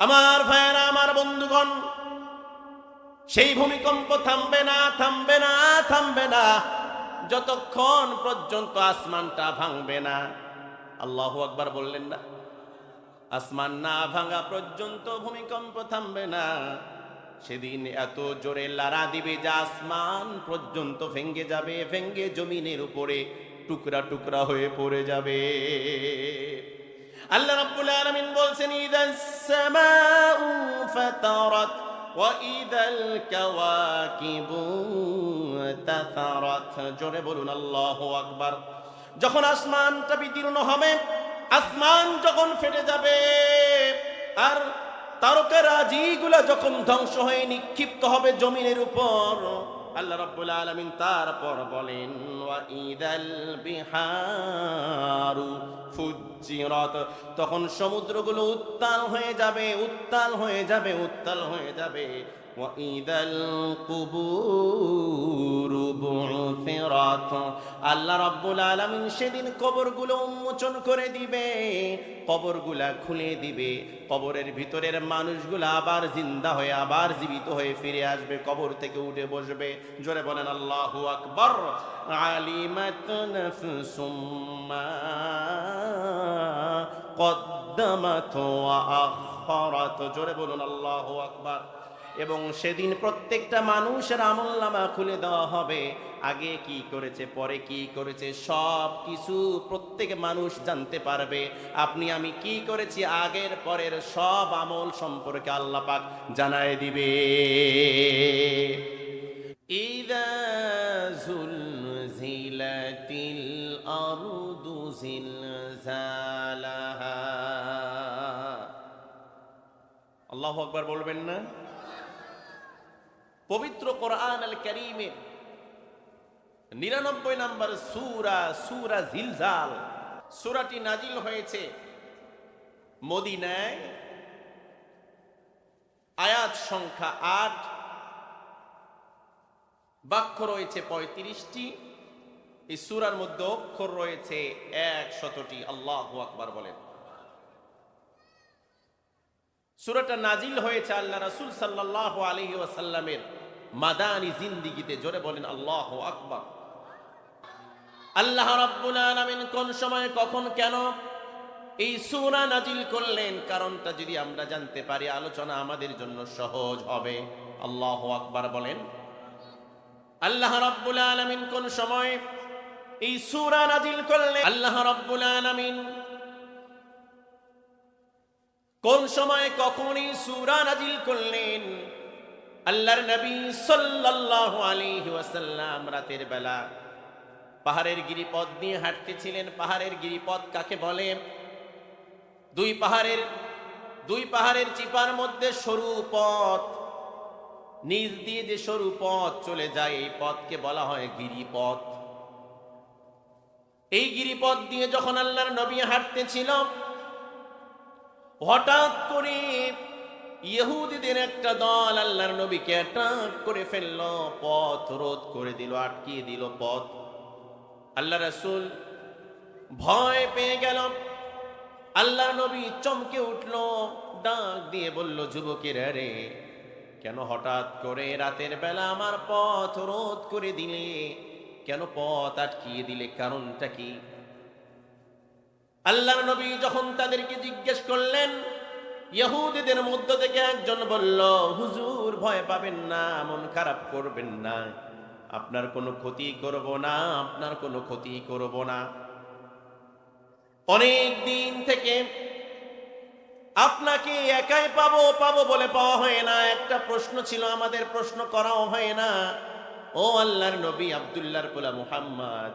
আমার ভাইয়েরা, আমার বন্ধুগণ, সেই ভূমিকম্প থামবে না থামবে না থামবে না, যতক্ষণ পর্যন্ত আসমানটা ভাঙবে না। আল্লাহ আকবার বললেন না, আসমান না ভাঙা পর্যন্ত ভূমিকম্প থামবে না। সেদিন এত জোরে লারা দিবে যে আসমান পর্যন্ত ভেঙ্গে যাবে ভেঙ্গে জমিনের উপরে টুকরা টুকরা হয়ে পড়ে যাবে। আল্লাহ রাব্বুল আলামিন বলছেন, ইদাস সামাউ ফাতারাত ইদাল কাওয়াকিবু তাতারাত। জোরে বলুন, আল্লাহু আকবার। যখন আসমানটা বিদীর্ণ হবে, আসমান যখন ফেটে যাবে, আর তারকারাজিগুলা যখন ধ্বংস হয়ে নিক্ষিপ্ত হবে জমিনের উপর আল্লাহ রব্বুল আলমিন তারপর বলেন বিহারু তখন সমুদ্রগুলো উত্তাল হয়ে যাবে, উত্তাল হয়ে যাবে, উত্তাল হয়ে যাবে। ইদাল কুবুরু বুথিরাত আল্লাহ রাব্বুল আলামিন সেদিন কবরগুলো উন্মোচন করে দিবে, কবরগুলা খুলে দিবে, কবরের ভিতরের মানুষগুলা আবার জিন্দা হয়ে, আবার জীবিত হয়ে ফিরে আসবে, কবর থেকে উঠে বসবে। জোরে বলেন, আল্লাহ আকবার। আলিমাত নাফসুম মা কদ্দামাত ওয়া আখরাত। জোরে বলুন, আল্লাহু আকবার। এবং সেদিন প্রত্যেকটা মানুষের আমল নামা খুলে দেওয়া হবে আগে কি করেছে পরে কি করেছে সব কিছু প্রত্যেক মানুষ জানতে পারবে আপনি আমি কি করেছি আগের পরের সব আমল সম্পর্কে আল্লাহ পাক জানায় দিবে إذا زلزلت الأرض زلزالها আল্লাহ আকবার বলবেন না পবিত্র কোরআন আল করিমে নিরানব্বই নম্বর সুরা সুরা জিলজাল। সুরাটি নাজিল হয়েছে মদিনায়। আয়াত সংখ্যা আট। বাক্য রয়েছে পঁয়ত্রিশটি। এই সুরার মধ্যে অক্ষর রয়েছে এক শতটি আল্লাহ আকবার বলেন। সুরাটা নাজিল হয়েছে আল্লাহ রাসূল সাল্লাল্লাহু আলাইহি ওয়াসাল্লামের। মাদানী জিন্দিগিতে জোরে বলেন, আল্লাহু আকবার। আল্লাহ রাব্বুল আলামিন কোন সময় কখন কেন এই সূরা নাজিল করলেন? কারণটা যদি আমরা জানতে পারি, আলোচনা আমাদের জন্য সহজ হবে। আল্লাহ আকবার বলেন। আল্লাহ রাব্বুল আলামিন কোন সময় এই সূরা নাজিল করলেন? আল্লাহ রাব্বুল আলামিন কোন সময় কখন এই সূরা নাজিল করলেন? আল্লাহর নবী সাল্লাল্লাহু আলাইহি ওয়াসাল্লাম রাতের বেলা পাহাড়ের গিরিপথ দিয়ে হাঁটতেছিলেন। পাহাড়ের গিরিপথ কাকে বলে? দুই পাহাড়ের দুই পাহাড়ের চিপার মধ্যে সরু পথ। নিজ দিয়ে যে সরু পথ চলে যায়, এই পথকে বলা হয় গিরিপথ। এই গিরিপথ দিয়ে যখন আল্লাহর নবী হাঁটতেছিল, হঠাৎ করে ইহুদিদের একটা দল আল্লাহর নবীকে অ্যাটাক করে ফেলল, পথ রোধ করে দিল, আটকিয়ে দিল, পথ। আল্লাহ রাসূল ভয় পেয়ে গেল। আল্লাহর নবী চমকে উঠল, ডাক দিয়ে বলল, যুবকের রে, কেন হঠাৎ করে রাতের বেলা আমার পথ রোধ করে দিলে? কেন পথ আটকিয়ে দিলে? কারণটা কি? আল্লাহর নবী যখন তাদেরকে জিজ্ঞেস করলেন ইহুদিদের মধ্য থেকে একজন বলল, হুজুর, ভয় পাবেন না, মন খারাপ করবেন না। আপনার কোনো ক্ষতি করব না, আপনার কোনো ক্ষতি করব না। অনেক দিন থেকে আপনাকে একাই পাবো পাবো বলে পাওয়া হয় না। একটা প্রশ্ন ছিল, আমাদের প্রশ্ন করাও হয় না। ও আল্লাহর নবী আবদুল্লাহর পোলা মুহাম্মদ,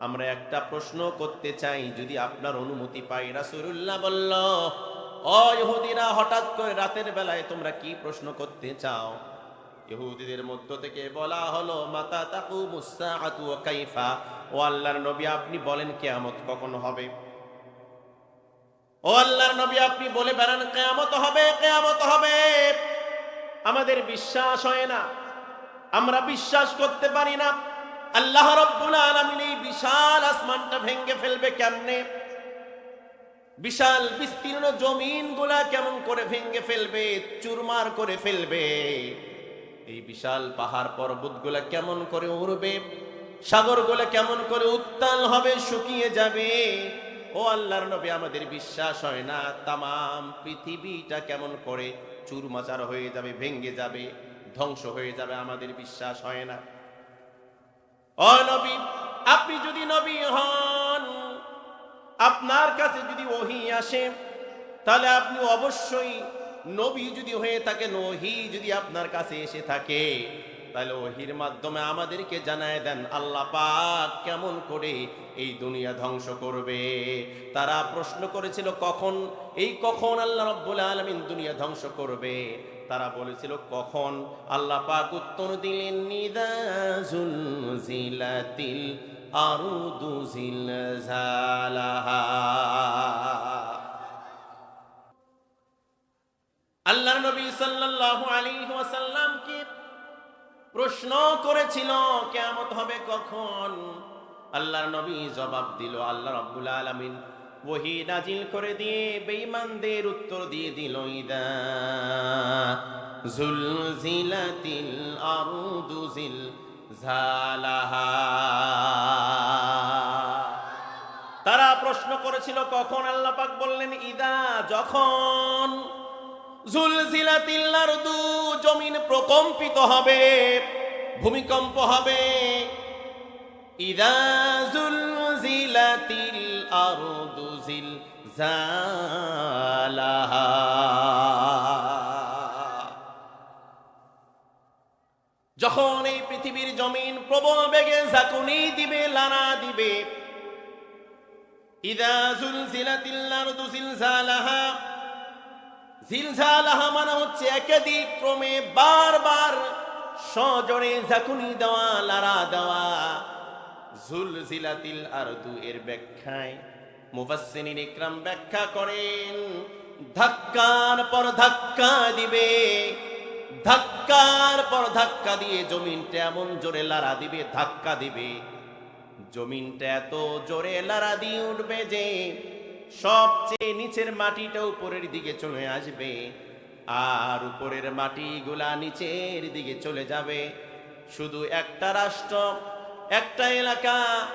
আমরা একটা প্রশ্ন করতে চাই, যদি আপনার অনুমতি পাই রাসূলুল্লাহ বলল ও ইহুদিরা, হঠাৎ করে রাতের বেলায় তোমরা কি প্রশ্ন করতে চাও? ইহুদিদের মধ্য থেকে বলা হলো, মাতা তাকু মুসাআতু ওয়া কাইফা। ও আল্লাহর নবী, আপনি বলেন কিয়ামত কখন হবে? ও আল্লাহর নবী, আপনি বলে বেড়ান, কেয়ামত হবে কেয়ামত হবে। আমাদের বিশ্বাস হয় না। আমরা বিশ্বাস করতে পারি না। আল্লাহ রব্বুল আলামিন এই বিশাল আসমানটা ভেঙ্গে ফেলবে কেমনে? বিশাল বিস্তীর্ণ জমিনগুলা কেমন করে ভেঙে ফেলবে, চুরমার করে ফেলবে? এই বিশাল পাহাড় পর্বতগুলা কেমন করে উড়বে? সাগরগুলা কেমন করে উত্তাল হবে, শুকিয়ে যাবে? ও আল্লাহর নবী, আমাদের বিশ্বাস হয় না। তামাম পৃথিবীটা কেমন করে চুরমাচার হয়ে যাবে, ভেঙে যাবে, ধ্বংস হয়ে যাবে, আমাদের বিশ্বাস হয় না। ও নবী, আপনি যদি নবী হন আপনার কাছে যদি ওহি আসে, তাহলে আপনি অবশ্যই নবী যদি হয়ে থাকেন ওহি যদি আপনার কাছে এসে থাকে, তাহলে ওহির মাধ্যমে আমাদেরকে জানায় দেন, আল্লাহ পাক কেমন করে এই দুনিয়া ধ্বংস করবে। তারা প্রশ্ন করেছিল, কখন? এই কখন আল্লাহ রব্বুল আলমিন দুনিয়া ধ্বংস করবে? তারা বলেছিল, কখন? আল্লাহ পাক উত্তর দিলেন নিদা জুলজিলাতিল আরুদু জিলজালাহা আল্লাহর নবী সাল্লাল্লাহু আলাইহি ওয়াসাল্লাম কি প্রশ্ন করেছিল, কিয়ামত হবে কখন? আল্লাহর নবী জবাব দিল, আল্লাহ রাব্বুল আলামিন ওহি নাজিল করে দিয়ে বেঈমানদের উত্তর দিয়ে দিল, ইদা জুলজিলাতিল আরুদু জিল তারা প্রশ্ন করেছিল, কখন আল্লাহ পাক বললেন, ইদা যখন জুলজিলাতিল আরদু, জমিন প্রকম্পিত হবে, ভূমিকম্প হবে, ইদা জুলজিলাতিল আরদু জিল জালাহা যখন জমিন প্রবল বেগে ঝাঁকুনি দিবে, লানা দিবে। ইদা জিলজালাহা। মানে হচ্ছে ক্রমে বারবার সজোরে ঝাঁকুনি দেওয়া, লারা দেওয়া। জুলজিলাতিল আরদু এর ব্যাখ্যায় মুফাসসিরিন ইকরাম ব্যাখ্যা করেন, ধাক্কার পর ধাক্কা দিবে। ধাক্কার পর ধাক্কা দিয়ে জমিনটা এমন জোরে লারা দিবে, ধাক্কা দিবে। জমিনটা এত জোরে লারা দিয়ে উঠবে যে সবচেয়ে নিচের মাটিটা উপরের দিকে চলে আসবে আর উপরের মাটিগুলা নিচের দিকে চলে যাবে। শুধু একটা রাষ্ট্র, একটা এলাকা,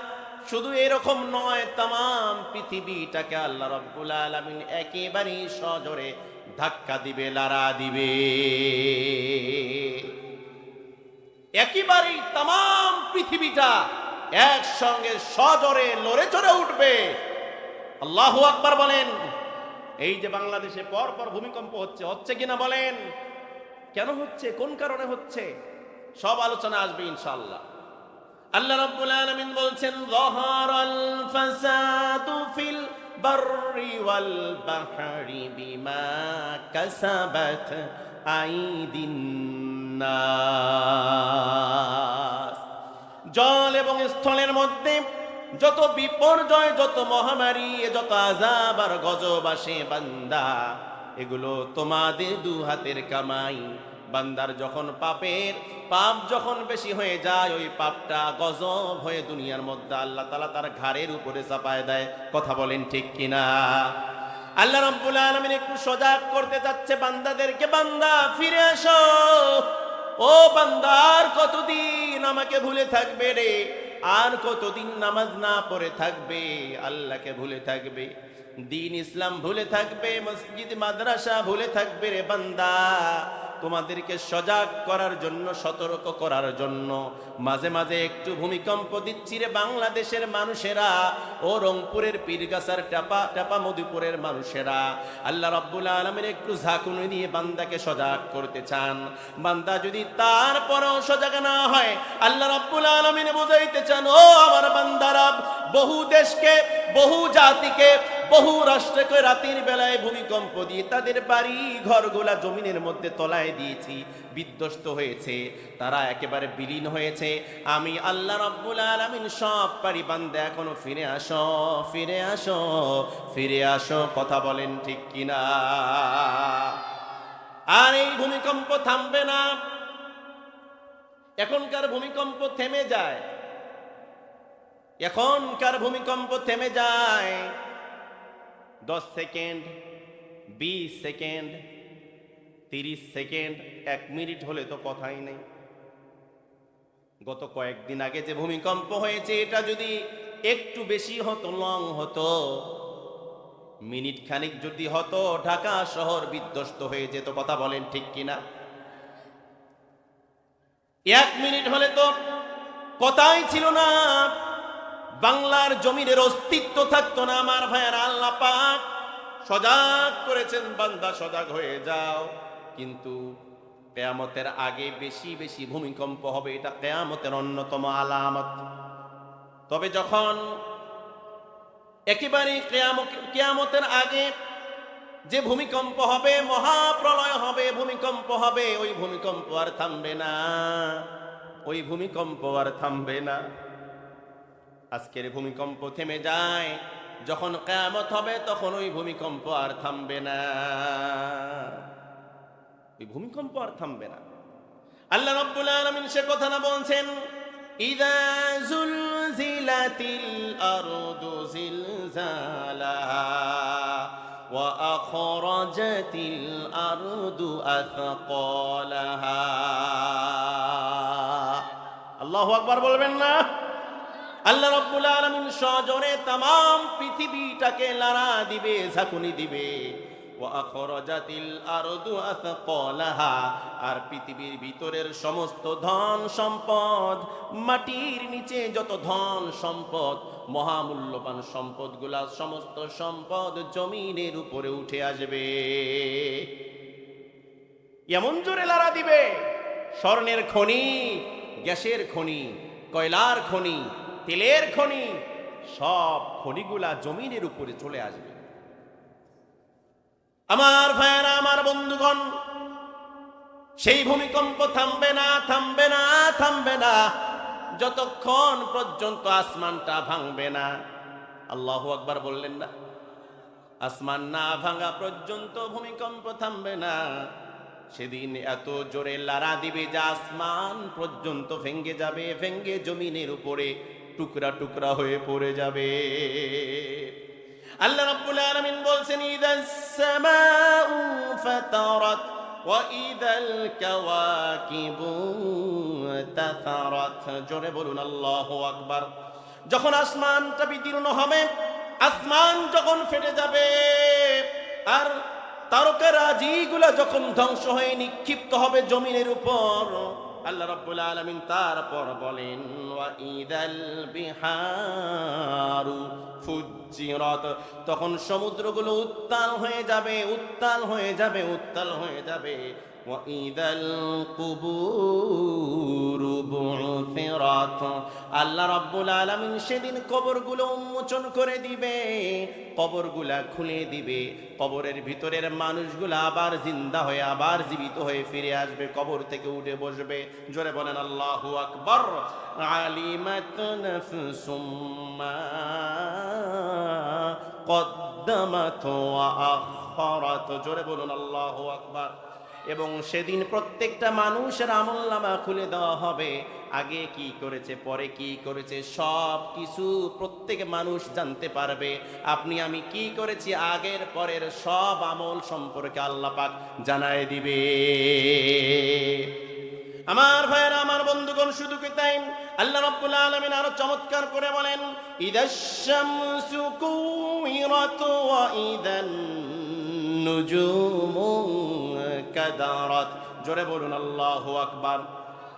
শুধু এরকম নয়, তাম, পৃথিবীটাকে আল্লাহ রব্বুল আলমিন একেবারেই সজোরে ধাক্কা দিবে লারা দিবে। একেবারেই তাম পৃথিবীটা একসঙ্গে সজরে লড়ে চড়ে উঠবে। আল্লাহ আকবার বলেন, এই যে বাংলাদেশে পর পর ভূমিকম্প হচ্ছে হচ্ছে কিনা বলেন? কেন হচ্ছে? কোন কারণে হচ্ছে? সব আলোচনা আসবে ইনশাল্লাহ আল্লাহ রাব্বুল আলামিন বলছেন যাহারাল ফাসাদু ফিল ওয়াল বাহরি বিমা কাসাবাত আইদিন জল এবং স্থলের মধ্যে যত বিপর্যয়, যত মহামারী যত আজাব আর গজব আসে বান্দা, এগুলো তোমাদের দু হাতের কামাই। বান্দার যখন পাপের পাপ যখন বেশি হয়ে যায়, ওই পাপটা গজব হয়ে দুনিয়ার মধ্যে আল্লাহ তালা তার ঘাড়ের উপরে চাপায় দেয়। কথা বলেন ঠিক কিনা? আল্লাহ রাব্বুল আলামিন একটু সজাগ করতে চাচ্ছে বান্দাদেরকে। বান্দা, ফিরে আসো ও বান্দার কতদিন আমাকে ভুলে থাকবে রে? আর কতদিন নামাজ না পড়ে থাকবে? আল্লাহকে ভুলে থাকবে। দিন ইসলাম ভুলে থাকবে, মসজিদ, মাদ্রাসা ভুলে থাকবে রে বান্দা। তোমাদেরকে সজাগ করার জন্য, সতর্ক করার জন্য। মাঝে মাঝে একটু ভূমিকম্প দিচ্ছি রে বাংলাদেশের মানুষেরা, ও রংপুরের পীরগাছার টাপা টাপা মধুপুরের মানুষেরা। আল্লাহ রব্বুল আলমের একটু ঝাঁকুনি নিয়ে বান্দাকে সজাগ করতে চান। বান্দা যদি তারপরেও সজাগ না হয়, আল্লাহ রব্বুল আলমিন বুঝাইতে চান, ও আমার বান্দারা, বহু দেশকে, বহু জাতিকে বহু রাষ্ট্রকে রাতের বেলায় ভূমিকম্প দিয়ে তাদের বাড়ি ঘরগুলা জমিনের মধ্যে তলায় দিয়েছি, বিধ্বস্ত হয়েছে। তারা একেবারে বিলীন হয়েছে। আমি আল্লাহ রব্বুল আলমিন সব পারি, বান্দা, এখনও ফিরে আসো ফিরে আসো ফিরে আসো। কথা বলেন ঠিক কিনা? আর এই ভূমিকম্প থামবে না। এখনকার ভূমিকম্প থেমে যায়। এখনকার ভূমিকম্প থেমে যায়। দশ সেকেন্ড, বিশ সেকেন্ড, তিরিশ সেকেন্ড, এক মিনিট হলে তো কথাই নেই। গত কয়েকদিন আগে যে ভূমিকম্প হয়েছে, এটা যদি একটু বেশি হতো, লং হতো, মিনিট খানিক যদি হতো, ঢাকা শহর বিধ্বস্ত হয়ে যেত, কথা বলেন ঠিক কিনা? এক মিনিট হলে তো কথাই ছিল না। বাংলার জমিনের অস্তিত্ব থাকতো না, আমার ভাইয়ের, আল্লাহ পাক সজাগ করেছেন, বান্দা সজাগ হয়ে যাও। কিন্তু কেয়ামতের আগে বেশি বেশি ভূমিকম্প হবে, এটা কেয়ামতের অন্যতম আলামত। তবে যখন একেবারে কেয়াম- কেয়ামতের আগে যে ভূমিকম্প হবে, মহাপ্রলয় হবে, ভূমিকম্প হবে, ওই ভূমিকম্প আর থামবে না। ওই ভূমিকম্প আর থামবে না। আজকের ভূমিকম্প থেমে যায়। যখন কেয়ামত হবে, তখন ওই ভূমিকম্প আর থামবে না। ওই ভূমিকম্প আর থামবে না। আল্লাহ রাব্বুল আলামিন সে কথা না বলছেন, ইদা জুলজিলাতিল আল্লাহু আকবার বলবেন না? আল্লাহ রব্বুল আলমিন সজনে তাম পৃথিবীটাকে লারা দিবে, ঝাঁকুনি দিবে। আর পৃথিবীর ভিতরের সমস্ত ধন সম্পদ, মাটির নিচে যত ধন সম্পদ, মহামূল্যবান সম্পদগুলা, সমস্ত সম্পদ জমিনের উপরে উঠে আসবে। এমন জোরে লারা দিবে, স্বর্ণের খনি, গ্যাসের খনি, কয়লার খনি তেলের খনি, সব খনিগুলা জমিনের উপরে চলে আসবে। আমার ভাইয়েরা, আমার বন্ধুগণ, সেই ভূমিকম্প থামবে না থামবে না থামবে না, যতক্ষণ পর্যন্ত আসমানটা ভাঙবে না। আল্লাহ আকবার বললেন না, আসমান না ভাঙা পর্যন্ত ভূমিকম্প থামবে না। সেদিন এত জোরে লারা দিবে যে আসমান পর্যন্ত ভেঙ্গে যাবে ভেঙ্গে জমিনের উপরে। টুকরা টুকরা হয়ে পড়ে যাবে। আল্লাহ রাব্বুল আলামিন বলছেন, ইদাস সামাউ ফাতারাত, ওয়া ইদাল কাওয়াকিবু তাতারাত। জোরে বলুন, আল্লাহু আকবার। যখন আসমানটা বিদীর্ণ হবে, আসমান যখন ফেটে যাবে, আর তারকারাজিগুলা যখন ধ্বংস হয়ে নিক্ষিপ্ত হবে জমিনের উপর আল্লাহ রব্বুল আলামিন তারপর বলেন বিহারু ফুজ্জিরাত। তখন সমুদ্রগুলো উত্তাল হয়ে যাবে, উত্তাল হয়ে যাবে, উত্তাল হয়ে যাবে। ইদাল কুবুরু বু'থিরাত আল্লাহ রাব্বুল আলামিন সেদিন কবরগুলো উন্মোচন করে দিবে, কবরগুলা খুলে দিবে, কবরের ভিতরের মানুষগুলা আবার জিন্দা হয়ে, আবার জীবিত হয়ে ফিরে আসবে, কবর থেকে উঠে বসবে। জোরে বলেন, আল্লাহু আকবার। আলিমাত নাফসুম মা কদ্দামাত ওয়া আখরাত। জোরে বলুন, আল্লাহু আকবার। এবং সেদিন প্রত্যেকটা মানুষের আমল নামা খুলে দেওয়া হবে। আগে কি করেছে, পরে কি করেছে সব কিছু প্রত্যেক মানুষ জানতে পারবে। আপনি আমি কি করেছি, আগের পরের সব আমল সম্পর্কে আল্লাহ পাক জানায় দিবে। আমার ভাইয়েরা, আমার বন্ধুগণ, শুধু কি তাই? আল্লাহ রাব্বুল আলামিন আরও চমৎকার করে বলেন, ইদাশ শামসু কুইরাত ওয়া ইদান নুজুমু কাদারাত। জোরে বলুন, আল্লাহু আকবার।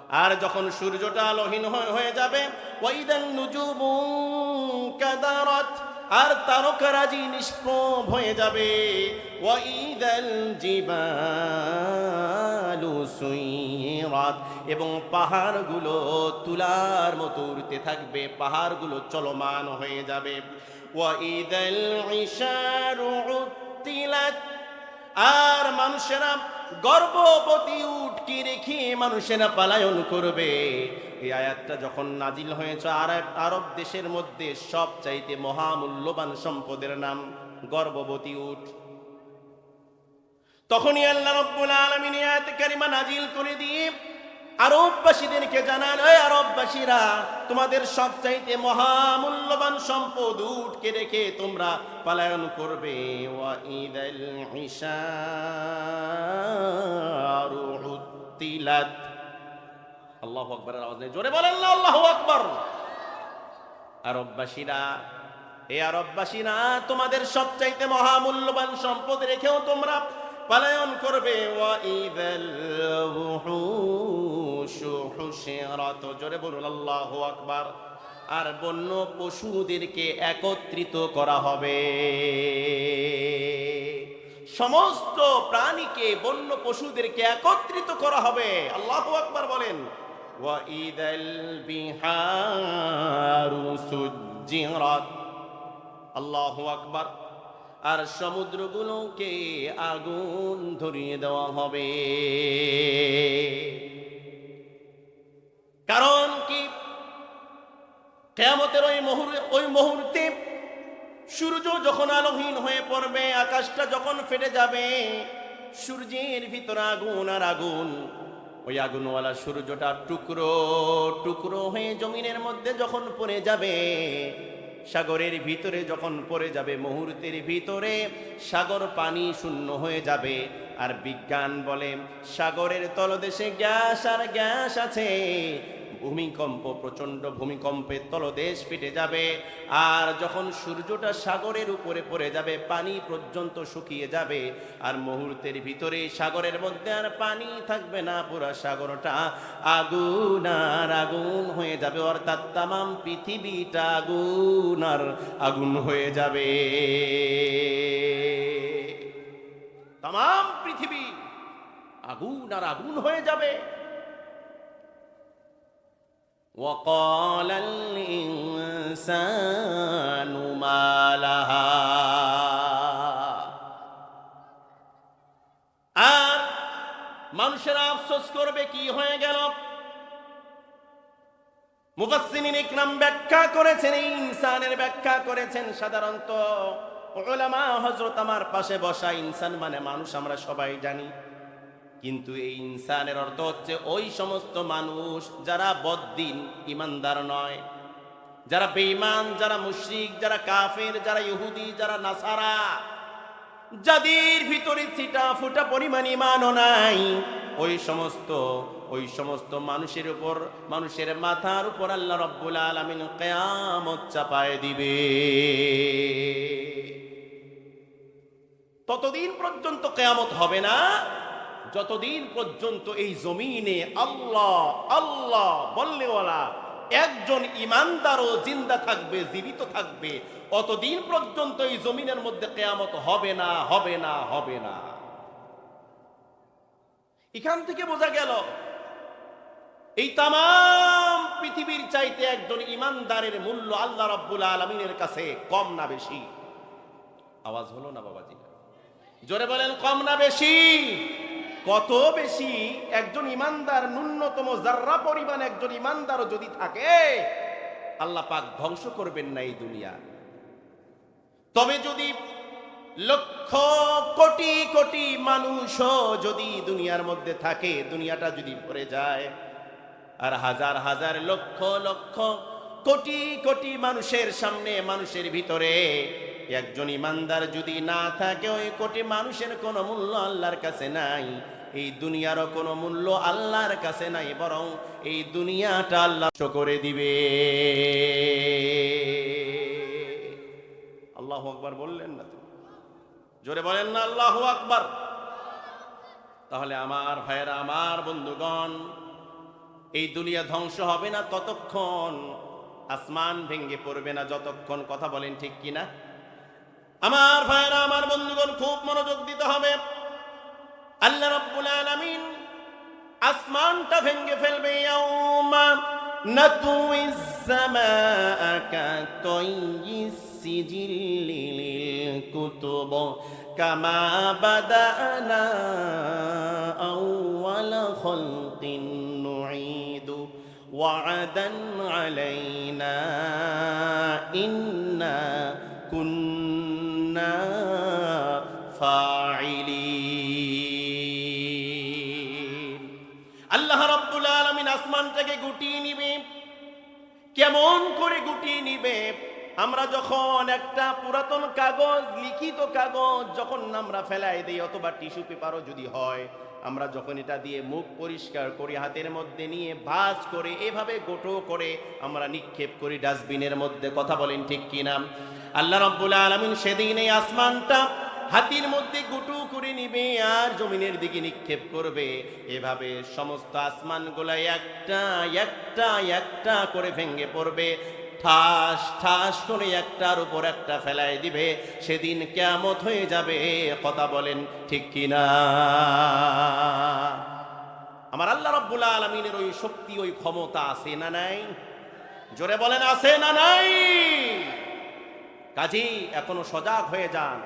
আর যখন সূর্যটা আলোহীন হয়ে- যাবে ওয়াইদান নুজুমু কাদারাত। আর তারকারাজি নিষ্প্রভ হয়ে যাবে, ওয়াইদাল জিবালু সুইরাত। এবং পাহাড়গুলো তুলার মতো উড়তে থাকবে, পাহাড়গুলো চলমান হয়ে যাবে। ওয়াইদাল ইশারু উত্তিলাত। আর মানুষেরা গর্ভবতী উটকে রেখে মানুষেরা পালায়ন করবে। এই আয়াতটা যখন নাজিল হয়েছে আরব আরব দেশের মধ্যে সব চাইতে মহামূল্যবান সম্পদের নাম গর্ভবতী উঠ তখনই আল্লাহ রব্বুল আলামিন আয়াত কারিমা নাজিল করে দিয়ে আরববাসীদেরকে জানান ওই আরববাসীরা তোমাদের সবচাইতে মহামূল্যবান সম্পদ উটকে রেখে তোমরা পালায়ন করবে। আল্লাহু আকবরের আওয়াজ নেই। জোরে বলেন না, আল্লাহু আকবর। আরববাসীরা এ আরববাসীরা তোমাদের সবচাইতে মহামূল্যবান সম্পদ রেখেও তোমরা পালায়ন করবে। ওয়া ওয়াইদাল পশু জোরে বলুন, আল্লাহ আকবার। আর বন্য পশুদেরকে একত্রিত করা হবে। সমস্ত প্রাণীকে বন্য পশুদেরকে একত্রিত করা হবে। আল্লাহ আকবার বলেন আল্লাহ আকবার। আর সমুদ্রগুলোকে আগুন ধরিয়ে দেওয়া হবে। কারণ কি? কেয়ামতের ওই মুহূর্তে ওই মুহূর্তে সূর্য যখন আলোহীন হয়ে পড়বে, আকাশটা যখন ফেটে যাবে, সূর্যের ভিতর আগুন আর আগুন, ওই আগুনওয়ালা সূর্যটা টুকরো টুকরো হয়ে জমিনের মধ্যে যখন পড়ে যাবে, সাগরের ভিতরে যখন পড়ে যাবে, মুহূর্তের ভিতরে সাগর পানি শূন্য হয়ে যাবে আর বিজ্ঞান বলে, সাগরের তলদেশে গ্যাস আর গ্যাস আছে। ভূমিকম্প, প্রচণ্ড ভূমিকম্পে তলদেশ ফেটে যাবে। আর যখন সূর্যটা সাগরের উপরে পড়ে যাবে, পানি পর্যন্ত শুকিয়ে যাবে। আর মুহূর্তের ভিতরে সাগরের মধ্যে আর পানি থাকবে না, পুরো সাগরটা আগুন আর আগুন হয়ে যাবে। অর্থাৎ তামাম পৃথিবীটা আগুন আর আগুন হয়ে যাবে। তামাম আগুন আর আগুন হয়ে যাবে وقال الإنسان ما لها আর মানুষেরা আফসোস করবে কি হয়ে গেল মুফাসসিরিন ইকরাম ব্যাখ্যা করেছেন এই ইনসানের ব্যাখ্যা করেছেন সাধারণত ওলামা হযরত আমার পাশে বসা ইনসান মানে মানুষ আমরা সবাই জানি কিন্তু এই ইনসানের অর্থ হচ্ছে ওই সমস্ত মানুষ যারা বদ্দিন ইমানদার নয়। যারা বেঈমান, যারা মুশরিক, যারা কাফের, যারা ইহুদি, যারা নাসারা, যাদের ভিতরে ছিটা ফুটা পরিমাণ ইমানও নাই, ওই সমস্ত ওই সমস্ত মানুষের উপর, মানুষের মাথার উপর আল্লাহ রব্বুল আলামিন কিয়ামত চাপায় দিবে। ততদিন পর্যন্ত কেয়ামত হবে না। যতদিন পর্যন্ত এই জমিনে আল্লাহ আল্লাহ বললেওয়ালা একজন ইমানদারও জিন্দা থাকবে, জীবিত থাকবে, অতদিন পর্যন্ত এই জমিনের মধ্যে কেয়ামত হবে না হবে না হবে না। এখান থেকে বোঝা গেল, এই তাম পৃথিবীর চাইতে একজন ইমানদারের মূল্য আল্লাহ রাব্বুল আলমিনের কাছে কম না বেশি। আওয়াজ হলো না বাবাজি? জোরে বলেন, কম না বেশি। কত বেশি একজন ইমানদার, ন্যূনতম জাররা পরিমাণ একজন ইমানদারও যদি থাকে, আল্লাহ পাক ধ্বংস করবেন না এই দুনিয়া। তবে যদি লক্ষ কোটি কোটি মানুষও যদি দুনিয়ার মধ্যে থাকে, দুনিয়াটা যদি ভরে যায়, আর হাজার হাজার লক্ষ লক্ষ কোটি কোটি মানুষের সামনে, মানুষের ভিতরে একজন ইমানদার যদি না থাকে, ওই কোটি মানুষের কোনো মূল্য আল্লাহর কাছে নাই। এই দুনিয়ারও কোনো মূল্য আল্লাহর কাছে নাই, বরং এই দুনিয়াটা আল্লাহ করে দিবে। আল্লাহ আকবার বললেন না তো জোরে বলেন না, আল্লাহ আকবার। তাহলে আমার ভাইয়েরা, আমার বন্ধুগণ, এই দুনিয়া ধ্বংস হবে না ততক্ষণ। আসমান ভেঙ্গে পড়বে না যতক্ষণ, কথা বলেন ঠিক কিনা? আমার ভাইরা, আমার বন্ধুগণ, খুব মনোযোগ দিতে হবে। আল্লাহ রব্বুল আলামিন আসমানটা ভেঙ্গে ফেলবে ইয়াউমা নাতুইস সামাআ কাতাইস সিজিল কুতুব কামা বাদানা আউওয়াল খালকিন নুঈদু ওয়া'দান আলাইনা ইন্না কুন كنا فاعلين. আল্লাহ রব্বুল আসমানটাকে গুটিয়ে নিবে। কেমন করে গুটিয়ে নিবে? আমরা যখন একটা পুরাতন কাগজ, লিখিত কাগজ যখন আমরা ফেলাই দিই, অথবা টিস্যু পেপারও যদি হয় আমরা যখন এটা দিয়ে মুখ পরিষ্কার করি, হাতের মধ্যে নিয়ে ভাঁজ করে, এভাবে গোটো করে আমরা নিক্ষেপ করি ডাস্টবিনের মধ্যে। কথা বলেন ঠিক কিনা? আল্লাহ রব্বুল আলমিন সেদিন এই আসমানটা হাতির মধ্যে গুটু করে নিবে আর জমিনের দিকে নিক্ষেপ করবে। এভাবে সমস্ত আসমানগুলা একটা একটা একটা করে ভেঙে পড়বে। ঠাস ঠাস করে একটার উপর একটা ফেলায় দিবে, সেদিন কেমত হয়ে যাবে, কথা বলেন ঠিক কিনা? আমার আল্লাহ রব্বুল আলমিনের ওই শক্তি, ওই ক্ষমতা আছে না নাই? জোরে বলেন, আছে না নাই? কাজী, এখনও সজাগ হয়ে যান।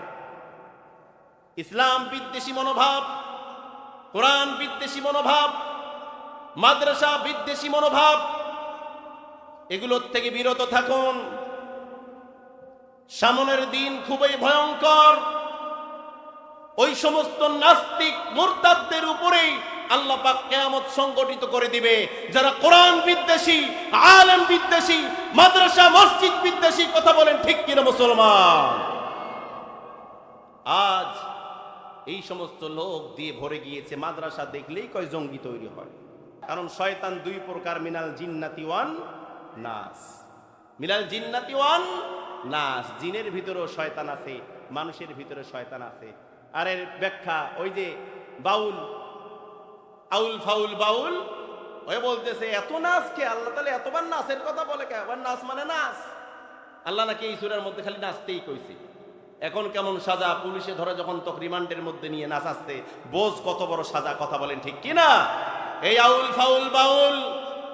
ইসলাম বিদ্বেষী মনোভাব, কোরআন বিদ্বেষী মনোভাব, মাদ্রাসা বিদ্বেষী মনোভাব এগুলোর থেকে বিরত থাকুন। সামনের দিন খুবই ভয়ঙ্কর। ওই সমস্ত নাস্তিক মুরতাদদের উপরেই আল্লাহ পাক কেয়ামত সংগঠিত করে দিবে। যারা কোরআন বিদ্বেষী, আলেম বিদ্বেষী, মাদ্রাসা, মসজিদ বিদ্বেষী, কথা বলেন ঠিক কিনা মুসলমান? আজ এই সমস্ত লোক দিয়ে ভরে গিয়েছে মাদ্রাসা, দেখলেই কয় জঙ্গি তৈরি হয়। কারণ শয়তান দুই প্রকার, মিনাল জিন্নাতি ওয়ান নাস। মিলাল জিন্নাতি ওয়ান নাস। জিনের ভিতরেও শয়তান আছে, মানুষের ভিতরে শয়তান আছে। আর এর ব্যাখ্যা ওই যে বাউল, আউল ফাউল বাউল, ওই বলতেছে, এত নাচ কে? আল্লাহ তাহলে এতবার নাচের কথা বলে কে আবার নাচ মানে নাচ আল্লাহ নাকি এই সুরের মধ্যে খালি নাচতেই কইছে। এখন কেমন সাজা, পুলিশে ধরে যখন তক রিমান্ডের মধ্যে নিয়ে নাচ আসতে বোঝ কত বড় সাজা, কথা বলেন ঠিক কি না এই আউল ফাউল বাউল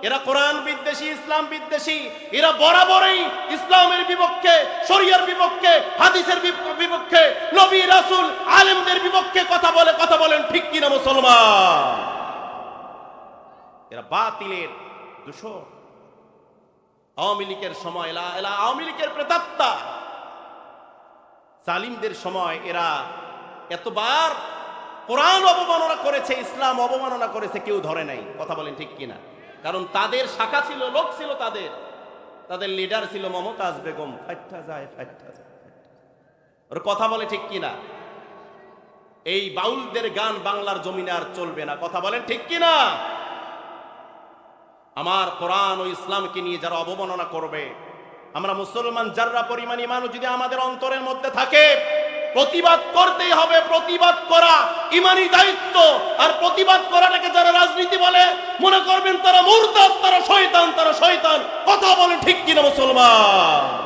এরা কোরআন বিদ্বেষী, ইসলাম বিদ্বেষী, এরা বরাবরই ইসলামের বিপক্ষে শরিয়ার বিপক্ষে, হাদিসের বিপক্ষে, নবী, রাসুল, আলেমদের বিপক্ষে কথা বলে, কথা বলেন ঠিক কিনা মুসলমান? এরা বাতিলের দূষণ আওয়ামী লীগের সময় এলা এলা আওয়ামী লীগের প্রেতাত্মা। জালিমদের সময় এরা এতবার কোরআন অবমাননা করেছে, ইসলাম অবমাননা করেছে, কেউ ধরে নাই। কথা বলেন ঠিক কিনা? কারণ তাদের শাখা ছিল, লোক ছিল তাদের। তাদের লিডার ছিল মমতাজ বেগম। ফাইটটা যায় ফাইটটা যায় ওর কথা বলে ঠিক কিনা? এই বাউলদের গান বাংলার জমিনে আর চলবে না। কথা বলেন ঠিক কিনা? আমার কোরআন ও ইসলামকে নিয়ে যারা অবমাননা করবে, আমরা মুসলমান যারা পরিমাণ ইমান, যদি আমাদের অন্তরের মধ্যে থাকে প্রতিবাদ করতেই হবে, প্রতিবাদ করা ইমানি দায়িত্ব। আর প্রতিবাদ করাটাকে যারা রাজনীতি বলে, মনে করবেন তারা মুরতাদ, তারা শয়তান তারা শয়তান। কথা বলে ঠিক কিনা মুসলমান?